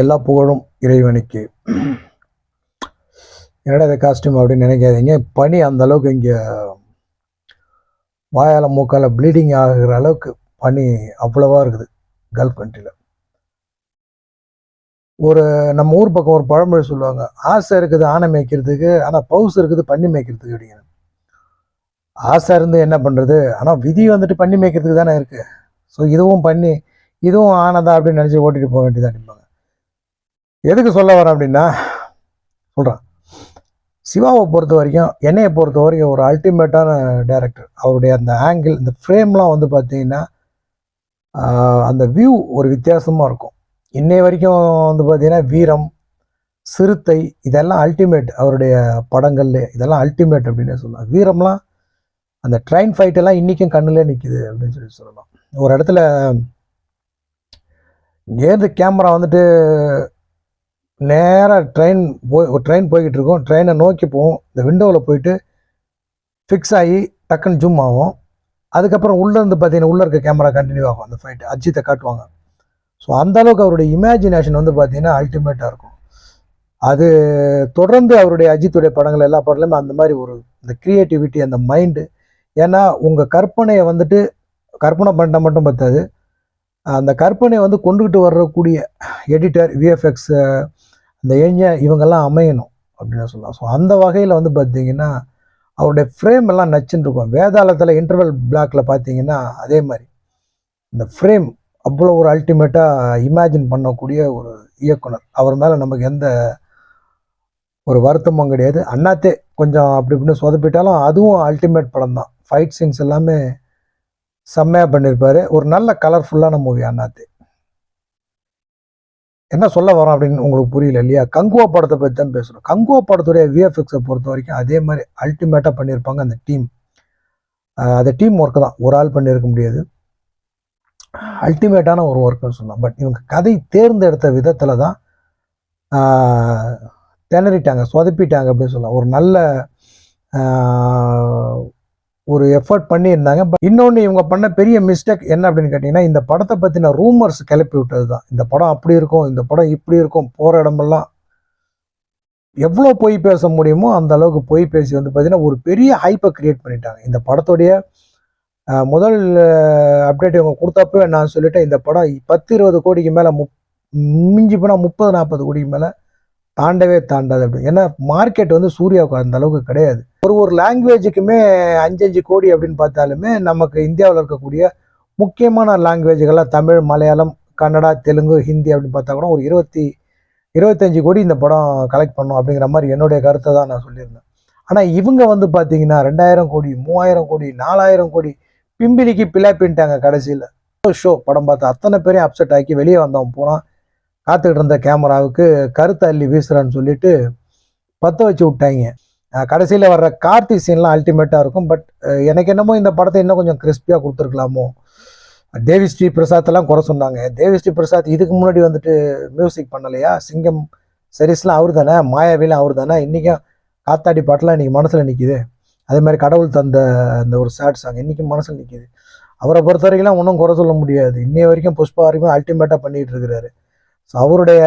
எல்லா புகழும் இறைவனுக்கு. என்னடா இந்த காஸ்டியூம் அப்படின்னு நினைக்காதீங்க. பனி அந்த அளவுக்கு இங்கே வாயால மூக்கால் ப்ளீடிங் ஆகிற அளவுக்கு பனி அவ்வளவா இருக்குது கல்ஃப் கண்ட்ரியில் ஒரு நம்ம ஊர் பக்கம் ஒரு பழமொழி சொல்லுவாங்க. ஆசை இருக்குது ஆணை மேய்க்கிறதுக்கு ஆனால் பவுஸ் இருக்குது பண்ணி மேய்க்கிறதுக்கு அப்படிங்கிற ஆசை இருந்து என்ன பண்ணுறது ஆனால் விதி வந்துட்டு பண்ணி மேய்க்கிறதுக்கு தானே இருக்குது ஸோ இதுவும் பண்ணி இதுவும் ஆனதா அப்படின்னு நினச்சி ஓட்டிகிட்டு போக வேண்டியதா நிற்பாங்க எதுக்கு சொல்ல வரேன் அப்படின்னா சொல்கிறேன் சிவாவை பொறுத்த வரைக்கும் என்னையை பொறுத்த வரைக்கும் ஒரு அல்டிமேட்டான டேரக்டர் அவருடைய அந்த ஆங்கிள் இந்த ஃப்ரேம்லாம் வந்து பார்த்தீங்கன்னா அந்த வியூ ஒரு வித்தியாசமாக இருக்கும். இன்னைய வரைக்கும் வந்து பார்த்திங்கன்னா வீரம் சிறுத்தை இதெல்லாம் அல்டிமேட் அவருடைய படங்கள்ல இதெல்லாம் அல்டிமேட் அப்படின்னு சொல்லலாம். வீரம்லாம் அந்த ட்ரெயின் ஃபைட்டெல்லாம் இன்றைக்கும் கண்ணிலே நிற்கிது அப்படின்னு சொல்லி சொல்லலாம். ஒரு இடத்துல இங்கேருந்து கேமரா வந்துட்டு நேராக ட்ரெயின் போய் ஒரு ட்ரெயின் போய்கிட்டு இருக்கும் ட்ரெயினை நோக்கி போகும் இந்த விண்டோவில் போயிட்டு ஃபிக்ஸ் ஆகி டக்குன்னு ஜூம் ஆகும் அதுக்கப்புறம் உள்ளே இருந்து பார்த்தீங்கன்னா உள்ளே இருக்க கேமரா கண்டினியூ ஆகும். அந்த ஃபைட்டு அஜித்தை காட்டுவாங்க. ஸோ அந்த அளவுக்கு அவருடைய இமேஜினேஷன் வந்து பார்த்தீங்கன்னா அல்டிமேட்டாக இருக்கும். அது தொடர்ந்து அவருடைய அஜித்துடைய படங்கள் எல்லா படத்துலையுமே அந்த மாதிரி ஒரு இந்த க்ரியேட்டிவிட்டி அந்த மைண்டு ஏன்னா உங்கள் கற்பனையை வந்துட்டு கற்பனை பண்ணிட்டால் மட்டும் பத்தாது. அந்த கற்பனையை வந்து கொண்டுகிட்டு வரக்கூடிய எடிட்டர் விஎஃப்எக்ஸ் அந்த இளைஞர் இவங்கெல்லாம் அமையணும் அப்படின்னு சொல்லலாம் ஸோ அந்த வகையில் வந்து பார்த்தீங்கன்னா அவருடைய ஃப்ரேம் எல்லாம் நச்சுன்னு இருக்கும். வேதாளத்தில் இன்டர்வல் பிளாக்ல பார்த்தீங்கன்னா அதே மாதிரி. இந்த ஃப்ரேம் அவ்வளோ ஒரு அல்டிமேட்டாக இமேஜின் பண்ணக்கூடிய ஒரு இயக்குனர். அவர் மேலே நமக்கு எந்த ஒரு வருத்தமும் கிடையாது. அண்ணாத்தே கொஞ்சம் அப்படி இப்படின்னு சொதப்பிட்டாலும் அதுவும் அல்டிமேட் படம் தான். ஃபைட் சீன்ஸ் எல்லாமே செம்மையாக பண்ணியிருப்பார் ஒரு நல்ல கலர்ஃபுல்லான மூவி அண்ணாத்தே. என்ன சொல்ல வரோம் அப்படின்னு உங்களுக்கு புரியல இல்லையா? கங்குவா படத்தை பற்றி தான் பேசுகிறோம் கங்குவா படத்துடைய விஎஃப்எக்ஸை பொறுத்த வரைக்கும் அதே மாதிரி அல்டிமேட்டாக பண்ணியிருப்பாங்க அந்த டீம் அது டீம் ஒர்க்கு தான். ஒரு ஆள் பண்ணியிருக்க முடியாது. அல்டிமேட்டான ஒரு ஒர்க்குன்னு சொல்லலாம். பட் இவங்க கதை தேர்ந்தெடுத்த விதத்தில் தான் திணறிட்டாங்க சொதப்பிட்டாங்க அப்படின்னு சொல்லலாம். ஒரு நல்ல ஒரு எஃபர்ட் பண்ணியிருந்தாங்க. பட் இன்னொன்று இவங்க பண்ண பெரிய மிஸ்டேக் என்ன அப்படின்னு கேட்டிங்கன்னா இந்த படத்தை பற்றின ரூமர்ஸ் கிளப்பி விட்டது தான் இந்த படம் அப்படி இருக்கும் இந்த படம் இப்படி இருக்கும் போகிற இடமெல்லாம் எவ்வளோ பொய் பேச முடியுமோ அந்த அளவுக்கு பொய் பேசி வந்து பார்த்தீங்கன்னா ஒரு பெரிய ஹைப்பை கிரியேட் பண்ணிட்டாங்க. இந்த படத்துடைய முதல் அப்டேட் இவங்க கொடுத்தப்பவே நான் சொல்லிட்டேன் இந்த படம் பத்து இருபது கோடிக்கு மேலே முப் மிஞ்சி போனால் முப்பது நாற்பது கோடிக்கு மேலே தாண்டவே தாண்டாது அப்படி. ஏன்னா மார்க்கெட் வந்து சூர்யாவுக்கு அந்த அளவுக்கு கிடையாது. ஒரு ஒரு லாங்குவேஜுக்குமே அஞ்சு கோடி அப்படின்னு பார்த்தாலுமே நமக்கு இந்தியாவில் இருக்கக்கூடிய முக்கியமான லாங்குவேஜுகள்லாம் தமிழ் மலையாளம் கன்னடா தெலுங்கு ஹிந்தி அப்படின்னு பார்த்தா கூட ஒரு இருபத்தி இருபத்தஞ்சு கோடி இந்த படம் கலெக்ட் பண்ணும் அப்படிங்கிற மாதிரி என்னுடைய கருத்தை தான் நான் சொல்லியிருந்தேன். ஆனால் இவங்க வந்து பார்த்தீங்கன்னா ரெண்டாயிரம் கோடி மூவாயிரம் கோடி நாலாயிரம் கோடி பிம்பிலிக்கு பிளாப்பின்ட்டாங்க கடைசியில். ஷோ படம் பார்த்து அத்தனை பேரையும் அப்செட் ஆக்கி வெளியே வந்தவன் போனால் காத்துக்கிட்டு இருந்த கேமராவுக்கு கருத்தை அள்ளி வீசுறான்னு சொல்லிட்டு பற்ற வச்சு விட்டாங்க. கடைசியில் வர்ற கார்த்தி சீன்லாம் அல்டிமேட்டாக இருக்கும். பட் எனக்கு என்னமோ இந்த படத்தை இன்னும் கொஞ்சம் கிறிஸ்பியாக கொடுத்துருக்கலாமோ? தேவி ஸ்ரீ பிரசாத்தெல்லாம் குறை சொன்னாங்க. தேவி ஸ்ரீ பிரசாத் இதுக்கு முன்னாடி வந்துட்டு மியூசிக் பண்ணலையா? சிங்கம் சரிஸ்லாம் அவர் தானே மாயாவிலாம் அவர் தானே இன்றைக்கும் காத்தாடி பாட்டெலாம் இன்றைக்கி மனசில் நிற்கிது அதே மாதிரி கடவுள் தந்த அந்த ஒரு சேட் சாங் இன்றைக்கும் மனசில் நிற்கிது அவரை பொறுத்த வரைக்கும்லாம் ஒன்றும் குறை சொல்ல முடியாது. இன்னைய வரைக்கும் புஷ்பா வரைக்கும் அல்டிமேட்டாக பண்ணிகிட்டு இருக்கிறாரு. ஸோ அவருடைய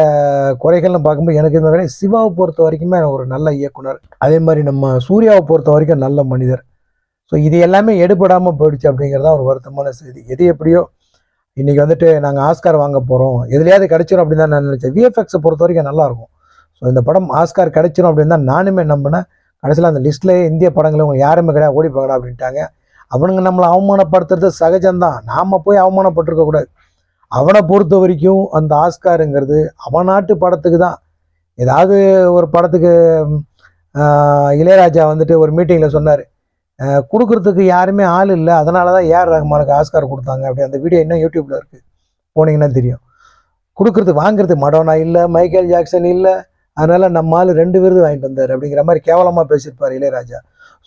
குறைகள்னு பார்க்கும்போது எனக்கு இந்த மாதிரி சிவாவை பொறுத்த வரைக்குமே ஒரு நல்ல இயக்குனர். அதே மாதிரி நம்ம சூர்யாவை பொறுத்த வரைக்கும் நல்ல மனிதர். ஸோ இது எல்லாமே எடுபடாமல் போயிடுச்சு அப்படிங்கிறது தான் ஒரு வருத்தமான செய்தி. எது எப்படியோ இன்றைக்கி வந்துட்டு நாங்கள் ஆஸ்கார் வாங்க போகிறோம் எதுலையாவது கிடைச்சிரும் அப்படின்னு தான் நான் நினச்சேன். விஎஃப்எக்ஸை பொறுத்த வரைக்கும் நல்லாயிருக்கும் ஸோ இந்த படம் ஆஸ்கார் கிடைச்சிரும் அப்படின்னு தான் நானுமே நம்பினேன். கடைசியில் அந்த லிஸ்ட்லேயே இந்திய படங்கள் அவங்க யாருமே கிடையாது ஓடி போகடா அப்படின்ட்டாங்க. அவனுங்க நம்மளை அவமானப்படுத்துறது சகஜம்தான். நாம் போய் அவமானப்பட்டிருக்கக்கூடாது அவனை பொறுத்த வரைக்கும் அந்த ஆஸ்காருங்கிறது அவன் நாட்டு படத்துக்கு தான். ஏதாவது ஒரு படத்துக்கு இளையராஜா வந்துட்டு ஒரு மீட்டிங்கில் சொன்னார். கொடுக்கறதுக்கு யாருமே ஆள் இல்லை. அதனால தான் ஏஆர் ரஹ்மானுக்கு ஆஸ்கார் கொடுத்தாங்க. அப்படி அந்த வீடியோ இன்னும் யூடியூப்பில் இருக்குது போனீங்கன்னா தெரியும். கொடுக்கறது வாங்குறது மடோனா இல்லை மைக்கேல் ஜாக்சன் இல்லை. அதனால நம்ம ஆள் ரெண்டு விருது வாங்கிட்டு வந்தார். அப்படிங்கிற மாதிரி கேவலமாக பேசியிருப்பார் இளையராஜா.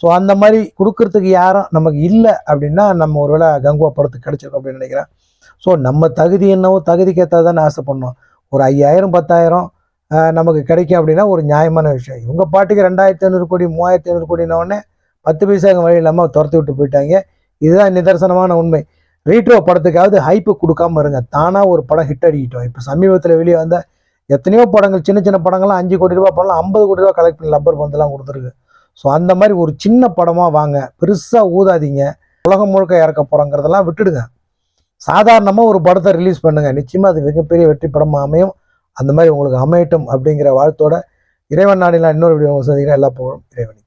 ஸோ அந்த மாதிரி கொடுக்கறதுக்கு யாரும் நமக்கு இல்லை அப்படின்னா நம்ம ஒருவேளை கங்குவா படத்துக்கு கிடச்சிருக்கோம் அப்படின்னு நினைக்கிறேன். ஸோ நம்ம தகுதி என்னவோ தகுதிக்கு ஏற்றாதானே ஆசைப்படணும். ஒரு ஐயாயிரம் பத்தாயிரம் நமக்கு கிடைக்கும் அப்படின்னா ஒரு நியாயமான விஷயம். இவங்க பாட்டுக்கு ரெண்டாயிரத்தி ஐநூறு கோடி மூவாயிரத்தி ஐநூறு கோடினோடனே பத்து பைசாங்க வழி இல்லாமல் துரத்தி விட்டு போயிட்டாங்க. இதுதான் நிதர்சனமான உண்மை. ரீட்ரோ படத்துக்காவது ஹைப்பு கொடுக்காம இருங்க. தானாக ஒரு படம் ஹிட் அடிக்கிட்டோம். இப்போ சமீபத்தில் வெளியே வந்த எத்தனையோ படங்கள் சின்ன சின்ன படங்கள்லாம் அஞ்சு கோடி ரூபா படம்லாம் ஐம்பது கோடி ரூபா கலெக்ட் பண்ணி லப்பர் பந்தெல்லாம் கொடுத்துருக்கு. ஸோ அந்த மாதிரி ஒரு சின்ன படமாக வாங்க. பெருசாக ஊதாதீங்க. உலகம் முழுக்க இறக்க போகிறோங்கிறதெல்லாம் விட்டுடுங்க. சாதாரணமாக ஒரு படத்தை ரிலீஸ் பண்ணுங்கள் நிச்சயமாக அது மிகப்பெரிய வெற்றி படமாக அமையும். அந்த மாதிரி உங்களுக்கு அமையட்டும் அப்படிங்கிற வாழ்த்தோட இறைவன் நாடிலாம் இன்னொரு வீடியோ சந்திக்கிறேன். எல்லா புகழும் இறைவனுக்கு.